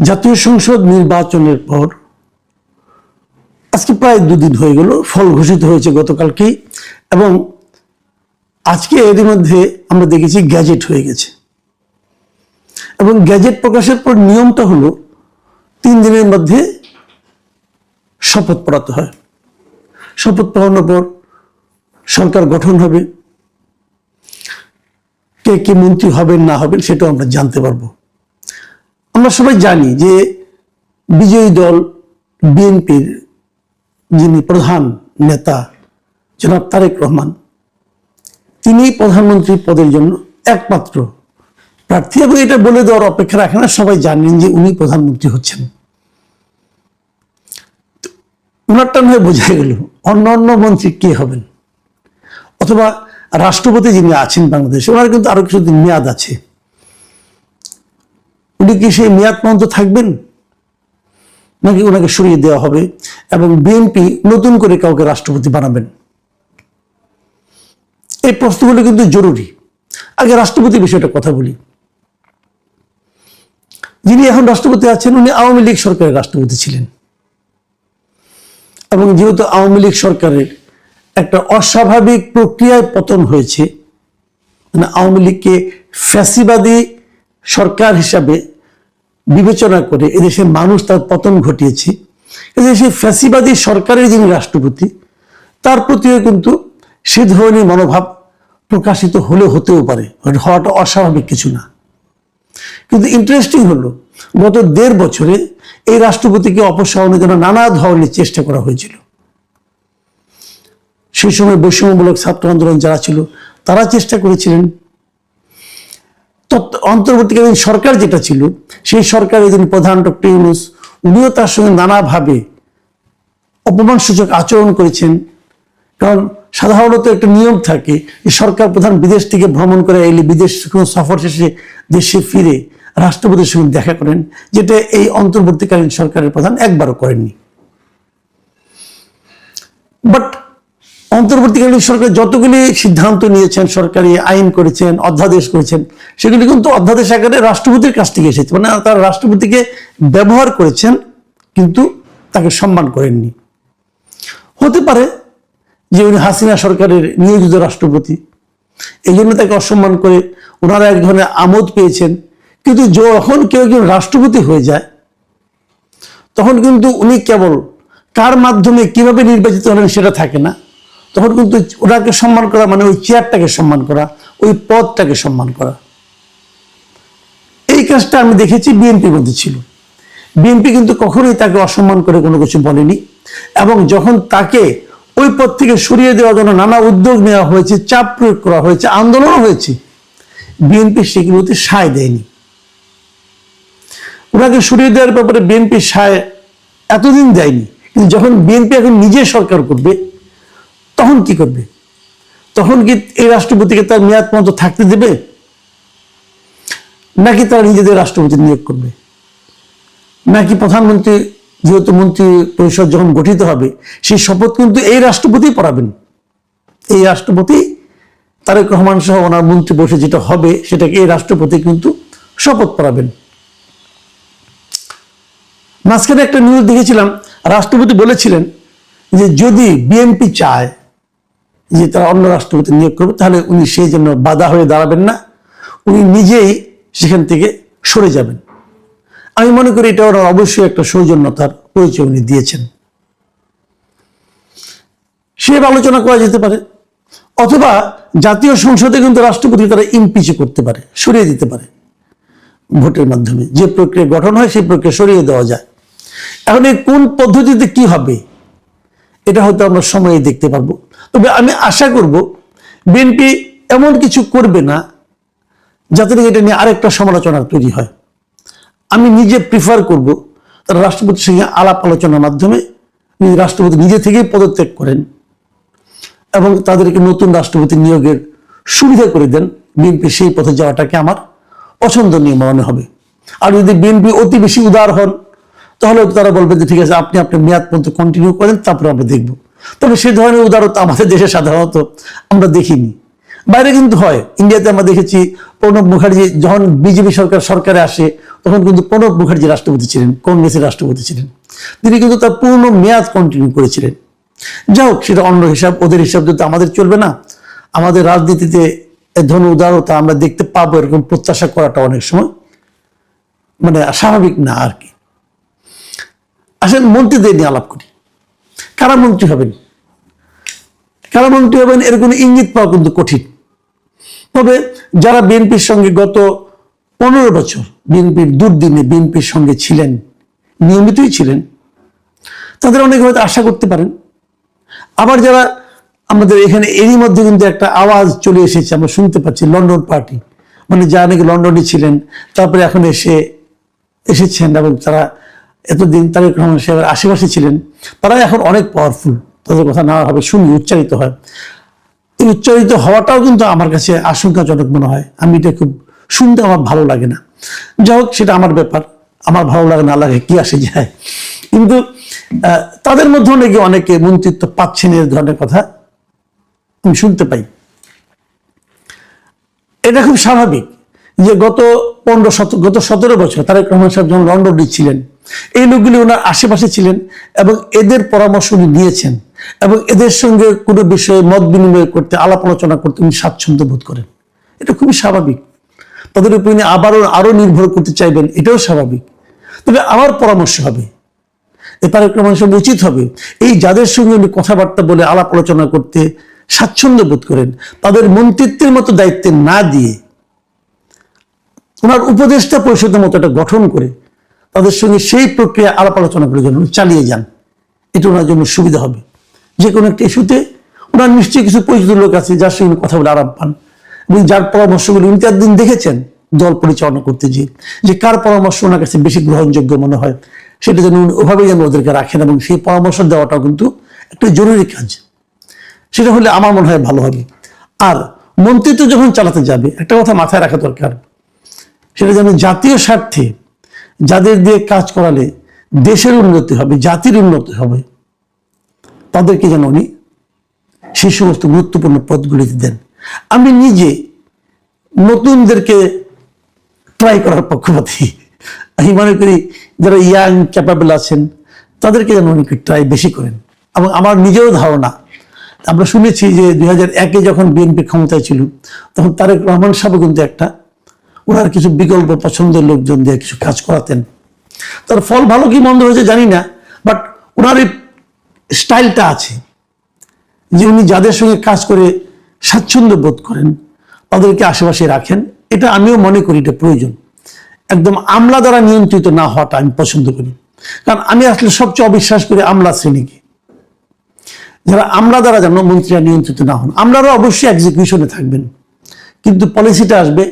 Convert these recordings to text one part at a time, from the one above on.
জাতীয় সংসদ নির্বাচনের পর আজকে প্রায় দুদিন হয়ে গেল, ফল ঘোষিত হয়েছে গতকালকেই এবং আজকে এরই মধ্যে আমরা দেখেছি গ্যাজেট হয়ে গেছে। এবং গ্যাজেট প্রকাশের পর নিয়মটা হলো তিন দিনের মধ্যে শপথ পড়াতে হয়। শপথ পড়ানোর পর সরকার গঠন হবে। কে কে মন্ত্রী হবেন না হবেন সেটাও আমরা জানতে পারব। আমরা সবাই জানি যে বিজয়ী দল বিএনপির যিনি প্রধান নেতা জনাব তারেক রহমান, তিনি প্রধানমন্ত্রী পদের জন্য একমাত্র প্রার্থী এবং এটা বলে দেওয়ার অপেক্ষা রাখে না, সবাই জানেন যে উনি প্রধানমন্ত্রী হচ্ছেন। তো ওনারটা নয় বোঝা গেল অন্য অন্য মন্ত্রী কে হবেন? অথবা রাষ্ট্রপতি যিনি আছেন বাংলাদেশে, ওনার কিন্তু আরও কিছুদিন মেয়াদ আছে। উনি কি সেই মেয়াদ পর্যন্ত থাকবেন? নাকি ওনাকে সরিয়ে দেওয়া হবে? এবং বিএনপি নতুন করে কাউকে রাষ্ট্রপতি বানাবেন? এই প্রশ্নগুলো কিন্তু জরুরি। আগে রাষ্ট্রপতি বিষয়টা কথা বলি। যিনি এখন রাষ্ট্রপতি আছেন, উনি আওয়ামী লীগ সরকারের রাষ্ট্রপতি ছিলেন। এবং যেহেতু আওয়ামী লীগ সরকারের একটা অস্বাভাবিক প্রক্রিয়ায় পতন হয়েছে মানে আওয়ামী লীগকে ফ্যাসিবাদী সরকার হিসাবে বিবেচনা করে এদেশের মানুষ তার পতন ঘটিয়েছে। এদেশে ফ্যাসিবাদী সরকারের যিনি রাষ্ট্রপতি, তার প্রতিও কিন্তু সে ধরনের মনোভাব প্রকাশিত হলে হতেও পারে। হওয়াটা অস্বাভাবিক কিছু না। কিন্তু ইন্টারেস্টিং হলো, গত দেড় বছরে এই রাষ্ট্রপতিকে অপসারণের জন্য নানা ধরনের চেষ্টা করা হয়েছিল। সেই সময় বৈষম্যমূলক ছাত্র আন্দোলন যারা ছিল, তারা চেষ্টা করেছিলেন অন্তর্বর্তীকালীন সরকার যেটা ছিল, সেই সরকারের যিনি প্রধান ডক্টর ইউনুস, উনিও তার সঙ্গে নানাভাবে অপমানসূচক আচরণ করেছেন। কারণ সাধারণত একটা নিয়ম থাকে যে সরকার প্রধান বিদেশ থেকে ভ্রমণ করে এলে বিদেশ কোনো সফর শেষে দেশে ফিরে রাষ্ট্রপতির সঙ্গে দেখা করেন, যেটা এই অন্তর্বর্তীকালীন সরকারের প্রধান একবারও করেননি। বাট অন্তর্বর্তীকালীন সরকার যতগুলি সিদ্ধান্ত নিয়েছেন, সরকারি আইন করেছেন, অধ্যাদেশ করেছেন, সেগুলি কিন্তু অধ্যাদেশ আকারে রাষ্ট্রপতির কাছ থেকে এসেছে। মানে তার রাষ্ট্রপতিকে ব্যবহার করেছেন, কিন্তু তাকে সম্মান করেননি। হতে পারে যে উনি হাসিনা সরকারের নিয়োজিত রাষ্ট্রপতি এই জন্য তাকে অসম্মান করে ওনারা এক ধরনের আমোদ পেয়েছেন, কিন্তু যখন কেউ কেউ রাষ্ট্রপতি হয়ে যায়, তখন কিন্তু উনি কেবল কার মাধ্যমে কীভাবে নির্বাচিত হলেন সেটা থাকে না। তখন কিন্তু ওনাকে সম্মান করা মানে ওই চেয়ারটাকে সম্মান করা, ওই পদটাকে সম্মান করা। এই কাজটা আমি দেখেছি বিএনপির মধ্যে ছিল। বিএনপি কিন্তু কখনোই তাকে অসম্মান করে কোনো কিছু বলেনি এবং যখন তাকে ওই পদ থেকে সরিয়ে দেওয়ার জন্য নানা উদ্যোগ নেওয়া হয়েছে, চাপ প্রয়োগ করা হয়েছে, আন্দোলনও হয়েছে বিএনপি সেগুলোতে সায় দেয়নি। ওনাকে সরিয়ে দেওয়ার ব্যাপারে বিএনপি সায় এতদিন দেয়নি। কিন্তু যখন বিএনপি এখন নিজে সরকার করবে তখন কি করবে? তখন কি এই রাষ্ট্রপতিকে তার মেয়াদ পর্যন্ত থাকতে দেবে? নাকি তারা নিজেদের রাষ্ট্রপতি নিয়োগ করবে? নাকি প্রধানমন্ত্রী, যেহেতু মন্ত্রী পরিষদ যখন গঠিত হবে, সেই শপথ কিন্তু এই রাষ্ট্রপতি পড়াবেন। এই রাষ্ট্রপতি তারেক রহমান সহ ওনার মন্ত্রী বসে যেটা হবে, সেটাকে এই রাষ্ট্রপতি কিন্তু শপথ পড়াবেন। মাঝখানে একটা নিউজ দেখেছিলাম, রাষ্ট্রপতি বলেছিলেন যে যদি বিএনপি চায় যে তারা অন্য রাষ্ট্রপতি নিয়োগ করবে, তাহলে উনি সেই জন্য বাধা হয়ে দাঁড়াবেন না। উনি নিজেই সেখান থেকে সরে যাবেন। আমি মনে করি এটা ওনার অবশ্যই একটা সৌজন্যতার পরিচয় উনি দিয়েছেন। সে আলোচনা করা যেতে পারে, অথবা জাতীয় সংসদে কিন্তু রাষ্ট্রপতি তারা ইমপিচ করতে পারে, সরিয়ে দিতে পারে ভোটের মাধ্যমে। যে প্রক্রিয়া গঠন হয়, সেই প্রক্রিয়া সরিয়ে দেওয়া যায়। এখন এই কোন পদ্ধতিতে কি হবে, এটা হয়তো আমরা সময়ে দেখতে পারব। তবে আমি আশা করব বিএনপি এমন কিছু করবে না যাতে এটা নিয়ে আরেকটা সমালোচনা তৈরি হয়। আমি নিজে প্রিফার করব তারা রাষ্ট্রপতির সঙ্গে আলাপ আলোচনার মাধ্যমে রাষ্ট্রপতি নিজে থেকেই পদত্যাগ করেন এবং তাদেরকে নতুন রাষ্ট্রপতি নিয়োগের সুবিধা করে দেন। বিএনপি সেই পথে যাওয়াটাকে আমার পছন্দনীয় মনে হবে। আর যদি বিএনপি অতি বেশি উদার হন তাহলে তারা বলবে যে, ঠিক আছে, আপনি আপনার মেয়াদ পর্যন্ত কন্টিনিউ করেন, তারপরে আমরা দেখব। তবে সে ধরনের উদারতা আমাদের দেশে সাধারণত আমরা দেখিনি। বাইরে কিন্তু হয়। ইন্ডিয়াতে আমরা দেখেছি প্রণব মুখার্জি যখন বিজেপি সরকার সরকারে আসে, তখন কিন্তু প্রণব মুখার্জি রাষ্ট্রপতি ছিলেন, কংগ্রেসের রাষ্ট্রপতি ছিলেন। তিনি কিন্তু তার পূর্ণ মেয়াদ কন্টিনিউ করেছিলেন। যাই হোক, সেটা অন্য হিসাব, ওদের হিসাব যদি আমাদের চলবে না। আমাদের রাজনীতিতে এ ধরনের উদারতা আমরা দেখতে পাবো এরকম প্রত্যাশা করাটা অনেক সময় মানে স্বাভাবিক না আর কি। আসেন মন্ত্রীদের নিয়ে আলাপ করি। কারা মন্ত্রী হবেন। কারা মন্ত্রী হবেন এর কোনো ইঙ্গিত পাওয়া কিন্তু কঠিন। তবে যারা বিএনপির সঙ্গে গত পনেরো বছর বিএনপির দুর্দিনে বিএনপির সঙ্গে ছিলেন, নিয়মিতই ছিলেন, তাদের অনেকে হয়তো আশা করতে পারেন। আবার যারা আমাদের এখানে এরই মধ্যে কিন্তু একটা আওয়াজ চলে এসেছে, আমরা শুনতে পাচ্ছি লন্ডন পার্টি। মানে যারা নাকি লন্ডনে ছিলেন, তারপরে এখন এসে এসেছেন এবং তারা এতদিন তারেক রহমান সাহেবের আশেপাশে ছিলেন তারা এখন অনেক পাওয়ারফুল তাদের কথা না হবে শুনি উচ্চারিত হয়। এই উচ্চারিত হওয়াটাও কিন্তু আমার কাছে আশঙ্কাজনক মনে হয়। আমি এটা খুব শুনতে আমার ভালো লাগে না। যাই হোক সেটা আমার ব্যাপার। আমার ভালো লাগে না, লাগে কি আসে যায়। কিন্তু তাদের মধ্যে নাকি অনেকে মন্ত্রিত্ব পাচ্ছেন এর ধরনের কথা আমি শুনতে পাই। এটা খুব স্বাভাবিক যে গত পনেরো শত, গত সতেরো বছর তারেক রহমান সাহেব যখন লন্ডনে ছিলেন এই লোকগুলি ওনার আশেপাশে ছিলেন এবং এদের পরামর্শ উনি নিয়েছেন এবং এদের সঙ্গে কোনো বিষয়ে মত বিনিময় করতে, আলাপ আলোচনা করতে উনি স্বাচ্ছন্দ্য বোধ করেন। এটা খুবই স্বাভাবিক। তাদের উপর উনি আবারও আরও নির্ভর করতে চাইবেন, এটাও স্বাভাবিক। তবে আমার পরামর্শ হবে, এ তারেক রহমান সাহেব উচিত হবে, এই যাদের সঙ্গে উনি কথাবার্তা বলে, আলাপ আলোচনা করতে স্বাচ্ছন্দ্য বোধ করেন, তাদের মন্ত্রিত্বের মতো দায়িত্বে না দিয়ে, ওনার উপদেষ্টা পরিষদের মতো একটা গঠন করে তাদের সঙ্গে সেই প্রক্রিয়া আলাপ আলোচনা করে যেন চালিয়ে যান, এটা ওনার জন্য সুবিধা হবে। যে কোনো একটা ইস্যুতে ওনার নিশ্চয়ই কিছু পরিচিত লোক আছে যার সঙ্গে কথা বলে আরাম পান। এবং যার পরামর্শগুলো উনি চার দিন দেখেছেন দল পরিচালনা করতে গিয়ে, যে কার পরামর্শ ওনার কাছে বেশি গ্রহণযোগ্য মনে হয়, সেটা যেন উনি ওভাবেই যেন ওদেরকে রাখেন এবং সেই পরামর্শ দেওয়াটাও কিন্তু একটা জরুরি কাজ। সেটা হলে আমার মনে হয় ভালো হবে। আর মন্ত্রিত্ব যখন চালাতে যাবে, একটা কথা মাথায় রাখা দরকার, সেটা যেন জাতীয় স্বার্থে যাদের দিয়ে কাজ করালে দেশের উন্নতি হবে, জাতির উন্নতি হবে, তাদেরকে যেন উনি সেই সমস্ত গুরুত্বপূর্ণ পদগুলিতে দেন। আমি নিজে নতুনদেরকে ট্রাই করার পক্ষপাতী। আমি মনে করি যারা ইয়াং ক্যাপাবল আছেন, তাদেরকে যেন উনি ট্রাই বেশি করেন। এবং আমার নিজেরও ধারণা, আমরা শুনেছি যে দুই হাজার একে যখন বিএনপি ক্ষমতায় ছিল, তখন তারেক রহমান সাহেব কিন্তু একটা ওনার কিছু বিকল্প পছন্দের লোকজন দিয়ে কিছু কাজ করাতেন। তার ফল ভালো কি মন্দ হয়েছে জানি না বাট ওনার এই স্টাইলটা আছে যে উনি যাদের সঙ্গে কাজ করে স্বাচ্ছন্দ্য বোধ করেন, তাদেরকে আশেপাশে রাখেন। এটা আমিও মনে করি এটা প্রয়োজন। একদম আমলা দ্বারা নিয়ন্ত্রিত না হওয়াটা আমি পছন্দ করি। কারণ আমি আসলে সবচেয়ে অবিশ্বাস করি আমলা শ্রেণীকে। যারা আমলা দ্বারা যেন মন্ত্রীরা নিয়ন্ত্রিত না হন আমলারা অবশ্যই এক্সিকিউশনে থাকবেন। কিন্তু পলিসিটা আসবে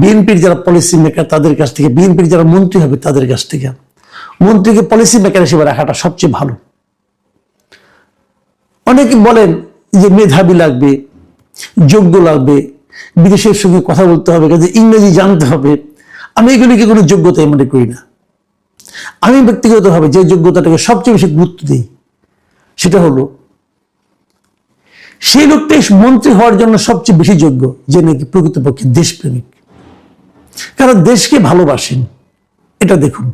বিএনপির যারা পলিসি মেকার তাদের কাছ থেকে, বিএনপির যারা মন্ত্রী হবে, তাদের কাছ থেকে। মন্ত্রীকে পলিসি মেকার হিসেবে রাখাটা সবচেয়ে ভালো। অনেকে বলেন যে মেধাবী লাগবে, যোগ্য লাগবে, বিদেশের সঙ্গে কথা বলতে হবে, কাজে ইংরেজি জানতে হবে। আমি এগুলিকে কোনো যোগ্যতাই মনে করি না। আমি ব্যক্তিগতভাবে যে যোগ্যতাটাকে সবচেয়ে বেশি গুরুত্ব দিই, সেটা হলো, সেই লোকটাই মন্ত্রী হওয়ার জন্য সবচেয়ে বেশি যোগ্য, যে নাকি প্রকৃতপক্ষে দেশপ্রেমিক। কারণ দেশকে ভালোবাসেন। এটা দেখুন।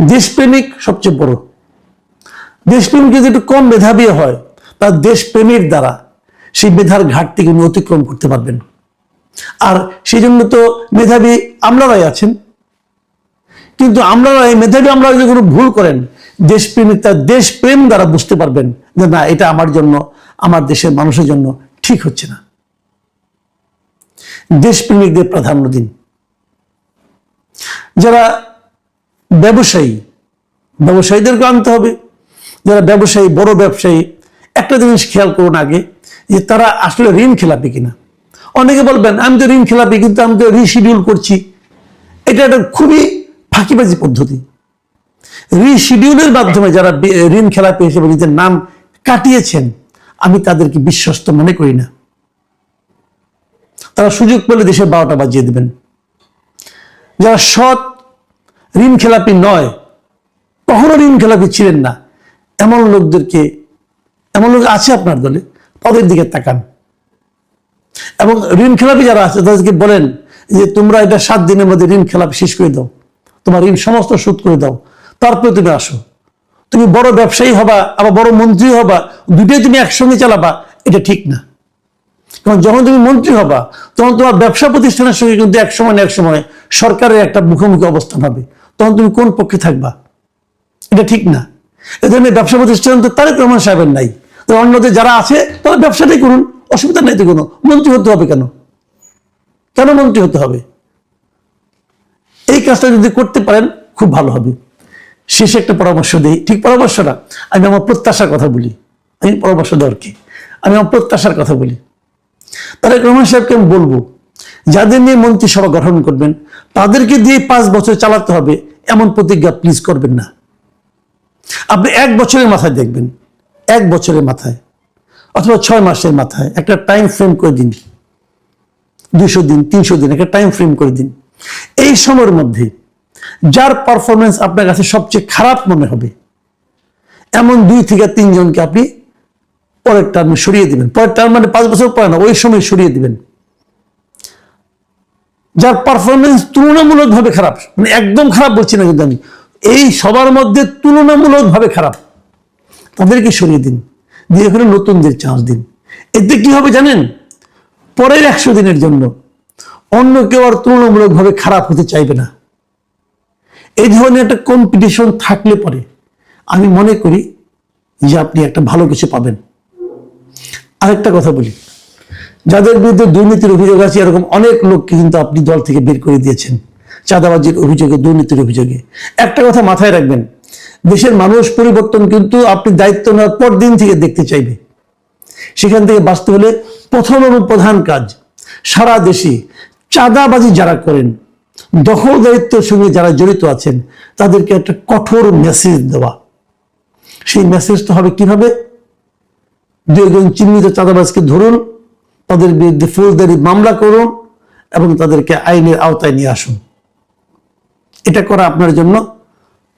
দেশপ্রেমিক সবচেয়ে বড়। দেশপ্রেমিক যদি একটু কম মেধাবী হয়, তার দেশপ্রেমের দ্বারা সেই মেধার ঘাটতিকে উনি অতিক্রম করতে পারবেন। আর সেই জন্য তো মেধাবী আমলারাই আছেন। কিন্তু আমলারা এই মেধাবী আমরা যদি কোনো ভুল করেন, দেশপ্রেমিক তার দেশপ্রেম দ্বারা বুঝতে পারবেন যে না, এটা আমার জন্য, আমার দেশের মানুষের জন্য ঠিক হচ্ছে না। দেশপ্রেমিকদের প্রাধান্য দিন। যারা ব্যবসায়ী ব্যবসায়ীদেরকে আনতে হবে। যারা ব্যবসায়ী, বড় ব্যবসায়ী, একটা জিনিস খেয়াল করুন আগে, যে তারা আসলে ঋণ খেলাপি কিনা। অনেকে বলবেন, আমি তো ঋণ খেলাপি, কিন্তু আমি তো রিশিডিউল করছি। এটা একটা খুবই ফাঁকিবাজি পদ্ধতি। রিশিডিউলের মাধ্যমে যারা ঋণ খেলাপি হিসেবে নিজের নাম কাটিয়েছেন, আমি তাদেরকে বিশ্বস্ত মনে করি না। তারা সুযোগ পেলে দেশের বারোটা বাজিয়ে দেবেন। যারা সৎ ঋণ খেলাপি নয়, কখনো ঋণ খেলাপি ছিলেন না, এমন লোকদেরকে, এমন লোক আছে আপনার দলে, তাদের দিকে তাকান। এবং ঋণ খেলাপি যারা আছে, তাদেরকে বলেন যে, তোমরা এটা সাত দিনের মধ্যে ঋণ খেলাপি শেষ করে দাও। তোমার ঋণ সমস্ত শোধ করে দাও। তারপরে তুমি আসো। তুমি বড় ব্যবসায়ী হবা, আবার বড় মন্ত্রী হবা, দুটোই তুমি একসঙ্গে চালাবা, এটা ঠিক না। কারণ যখন তুমি মন্ত্রী হবা, তখন তোমার ব্যবসা প্রতিষ্ঠানের সঙ্গে কিন্তু এক সময় এক সময় সরকারের একটা মুখোমুখি অবস্থান হবে। তখন তুমি কোন পক্ষে থাকবা? এটা ঠিক না। এ ধরনের ব্যবসা প্রতিষ্ঠান তো তারেক রহমান সাহেবের নাই। তো অন্যদের যারা আছে, তারা ব্যবসাটাই করুন, অসুবিধা নেই তো কোনো। মন্ত্রী হতে হবে কেন? কেন মন্ত্রী হতে হবে? এই কাজটা যদি করতে পারেন, খুব ভালো হবে। শেষে একটা পরামর্শ দিই। ঠিক পরামর্শ না আমি আমার প্রত্যাশার কথা বলি। আমি পরামর্শ দেওয়ার কি? আমি আমার প্রত্যাশার কথা বলি। তারেক রহমান সাহেবকে আমি বলব, যাদের নিয়ে মন্ত্রিসভা গঠন করবেন, তাদেরকে দিয়ে পাঁচ বছর চালাতে হবে, এমন প্রতিজ্ঞা প্লিজ করবেন না। আপনি এক বছরের মাথায় দেখবেন, এক বছরের মাথায়, অথবা ছয় মাসের মাথায়, একটা টাইম ফ্রেম করে দিন। দুশো দিন, তিনশো দিন, একটা টাইম ফ্রেম করে দিন। এই সময়ের মধ্যে যার পারফরমেন্স আপনার কাছে সবচেয়ে খারাপ মনে হবে, এমন দুই থেকে তিনজনকে আপনি পরের টার্মে সরিয়ে দিবেন। পরের টার্ম মানে পাঁচ বছর পরে না, ওই সময় সরিয়ে দিবেন। যার পারফরমেন্স তুলনামূলকভাবে খারাপ মানে একদম খারাপ বলছি না কিন্তু আমি, এই সবার মধ্যে তুলনামূলকভাবে খারাপ, তাদেরকে সরিয়ে দিন। দিয়ে এখানে নতুনদের চান্স দিন। এতে কি হবে জানেন? পরের একশো দিনের জন্য অন্য কেউ আর তুলনামূলকভাবে খারাপ হতে চাইবে না। এই ধরনের একটা কম্পিটিশন থাকলে পরে, আমি মনে করি যে আপনি একটা ভালো কিছু পাবেন। আরেকটা কথা বলি। যাদের বিরুদ্ধে দুর্নীতির অভিযোগ আছে, এরকম অনেক লোককে কিন্তু আপনি দল থেকে বের করে দিয়েছেন, চাঁদাবাজির অভিযোগে, দুর্নীতির অভিযোগে। একটা কথা মাথায় রাখবেন, দেশের মানুষ পরিবর্তন কিন্তু আপনি দায়িত্ব নেওয়ার পর দিন থেকে দেখতে চাইবে। সেখান থেকে বাঁচতে হলে প্রথম এবং প্রধান কাজ, সারা দেশে চাঁদাবাজি যারা করেন, দখল দায়িত্বের সঙ্গে যারা জড়িত আছেন, তাদেরকে একটা কঠোর মেসেজ দেওয়া। সেই মেসেজটা হবে কীভাবে? দু একজন চিহ্নিত চাঁদাবাজকে ধরুন, তাদের বিরুদ্ধে ফৌজদারি মামলা করুন এবং তাদেরকে আইনের আওতায় নিয়ে আসুন। এটা করা আপনার জন্য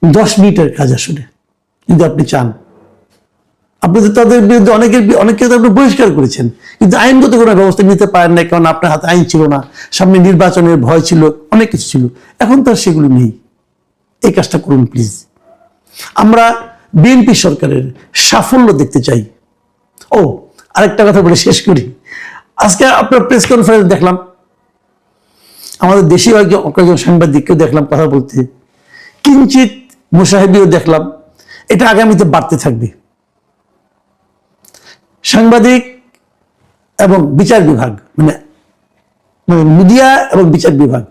দশ মিনিটের কাজ আসলে, যদি আপনি চান। আপনি তো তাদের বিরুদ্ধে অনেকের অনেককে তো আপনি বহিষ্কার করেছেন, কিন্তু আইনগত কোনো ব্যবস্থা নিতে পারেন না কারণ আপনার হাতে আইন ছিল না, সামনে নির্বাচনের ভয় ছিল, অনেক কিছু ছিল। এখন তো সেগুলো নেই। এই কাজটা করুন প্লিজ আমরা বিএনপি সরকারের সাফল্য দেখতে চাই। ও, আরেকটা কথা বলে শেষ করি। আজকে আপনার প্রেস কনফারেন্স দেখলাম। আমাদের দেশীয় কয়েকজন সাংবাদিককেও দেখলাম কথা বলতে। কিঞ্চিত মুসাহেবিও দেখলাম। এটা আগামীতে বাড়তে থাকবে। সাংবাদিক এবং বিচার বিভাগ মানে মানে মিডিয়া এবং বিচার বিভাগ,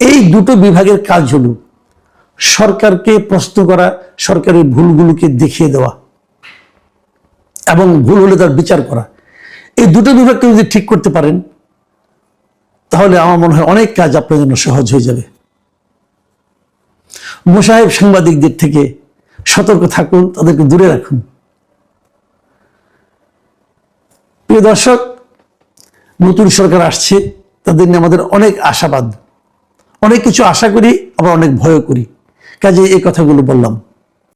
এই দুটো বিভাগের কাজ হলো সরকারকে প্রশ্ন করা, সরকারের ভুলগুলোকে দেখিয়ে দেওয়া। এবং ভুল হলে তার বিচার করা। এই দুটো বিভাগকে যদি ঠিক করতে পারেন, তাহলে আমার মনে হয় অনেক কাজ আপনার জন্য সহজ হয়ে যাবে। মোসাহেব সাংবাদিকদের থেকে সতর্ক থাকুন, তাদেরকে দূরে রাখুন। প্রিয় দর্শক, নতুন সরকার আসছে, তাদের নিয়ে আমাদের অনেক আশাবাদ। অনেক কিছু আশা করি, আবার অনেক ভয় করি। কাজে এই কথাগুলো বললাম।